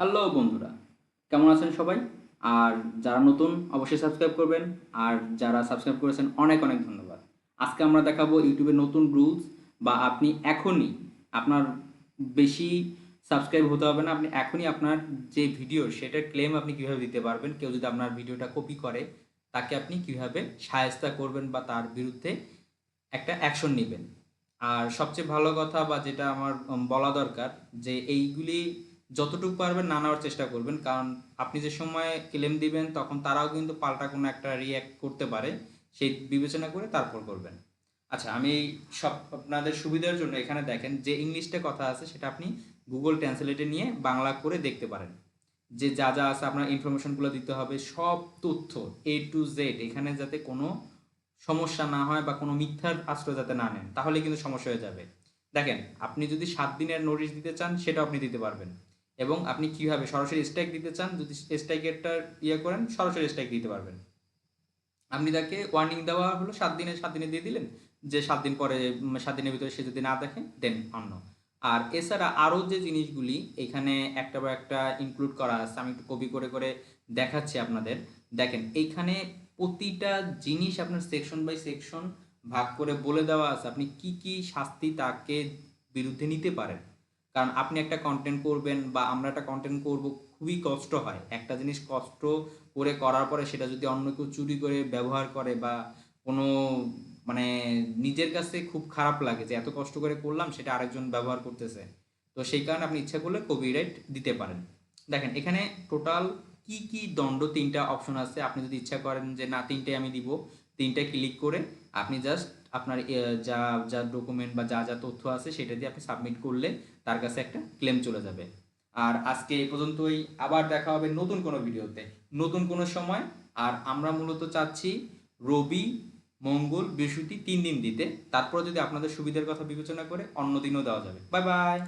Hello বন্ধুরা। কেমন আছেন সবাই? আর যারা নতুন, অবশ্যই সাবস্ক্রাইব করবেন। আর যারা সাবস্ক্রাইব করেছেন, অনেক অনেক ধন্যবাদ। আজকে আমরা দেখাবো ইউটিউবের নতুন রুলস বা আপনি এখনই আপনার বেশি সাবস্ক্রাইব হতে হবে না, আপনি এখনই আপনার যে ভিডিও সেটার ক্লেম আপনি কীভাবে দিতে পারবেন, কেউ যদি আপনার ভিডিওটা কপি করে, তাকে আপনি কীভাবে সায়স্তা করবেন বা তার বিরুদ্ধে একটা অ্যাকশন নেবেন। আর সবচেয়ে ভালো কথা বা যেটা আমার বলা দরকার যে এইগুলি যতটুকু পারবেন না নেওয়ার চেষ্টা করবেন। কারণ আপনি যে সময় ক্লেম দিবেন, তখন তারাও কিন্তু পাল্টা কোনো একটা রিয়্যাক্ট করতে পারে। সেই বিবেচনা করে তারপর করবেন। আচ্ছা আমি সব আপনাদের সুবিধার জন্য এখানে দেখেন যে ইংলিশটা কথা আছে, সেটা আপনি গুগল ট্রান্সলেটে নিয়ে বাংলা করে দেখতে পারেন। যে যা যা আছে আপনার ইনফরমেশনগুলো দিতে হবে, সব তথ্য এ টু জেড এখানে যাতে কোনো সমস্যা না হয় বা কোনো মিথ্যার আশ্রয় যাতে না নেন, তাহলে কিন্তু সমস্যা হয়ে যাবে। দেখেন, আপনি যদি সাত দিনের নোটিশ দিতে চান সেটা আপনি দিতে পারবেন। এবং আপনি কীভাবে সরাসরি স্ট্রাইক দিতে চান, যদি স্ট্রাইকেরটা ইয়ে করেন, সরাসরি স্ট্রাইক দিতে পারবেন। আপনি তাকে ওয়ার্নিং দেওয়া হলো, সাত দিনে সাত দিনে দিয়ে দিলেন, যে সাত দিন পরে সাত দিনের ভিতরে সে যদি না দেখে দেন অন্য। আর এছাড়া আরও যে জিনিসগুলি এখানে একটা বা একটা ইনক্লুড করা আছে, আমি একটু কপি করে করে দেখাচ্ছি আপনাদের। দেখেন, এইখানে প্রতিটা জিনিস আপনার সেকশন বাই সেকশন ভাগ করে বলে দেওয়া আছে, আপনি কি কি শাস্তি তাকে বিরুদ্ধে নিতে পারেন। কারণ আপনি একটা কন্টেন্ট করবেন বা আমরা একটা কন্টেন্ট করব, খুবই কষ্ট হয়। একটা জিনিস কষ্ট করে করার পরে সেটা যদি অন্য কেউ চুরি করে ব্যবহার করে বা কোনো মানে নিজের কাছে খুব খারাপ লাগে যে এত কষ্ট করে করলাম, সেটা আরেকজন ব্যবহার করতেছে। তো সেই কারণে আপনি ইচ্ছা করলে কপিরাইট দিতে পারেন। দেখেন, এখানে টোটাল কি কি দণ্ড তিনটা অপশন আছে। আপনি যদি ইচ্ছা করেন যে না, তিনটাই আমি দিব তিনটা ক্লিক করে আপনি জাস্ট আপনার যা যা ডকুমেন্ট বা যা যা তথ্য আছে সেটা দিয়ে আপনি সাবমিট করলে তার কাছে একটা ক্লেম চলে যাবে। আর আজকে এই পর্যন্তই, আবার দেখা হবে নতুন কোনো ভিডিওতে নতুন কোনো সময়, আর আমরা মূলত চাচ্ছি রবি, মঙ্গল, বৃহস্পতি তিন দিন দিতে। তারপর যদি আপনাদের সুবিধার কথা বিবেচনা করে, অন্য দিনও দেওয়া যাবে। Bye bye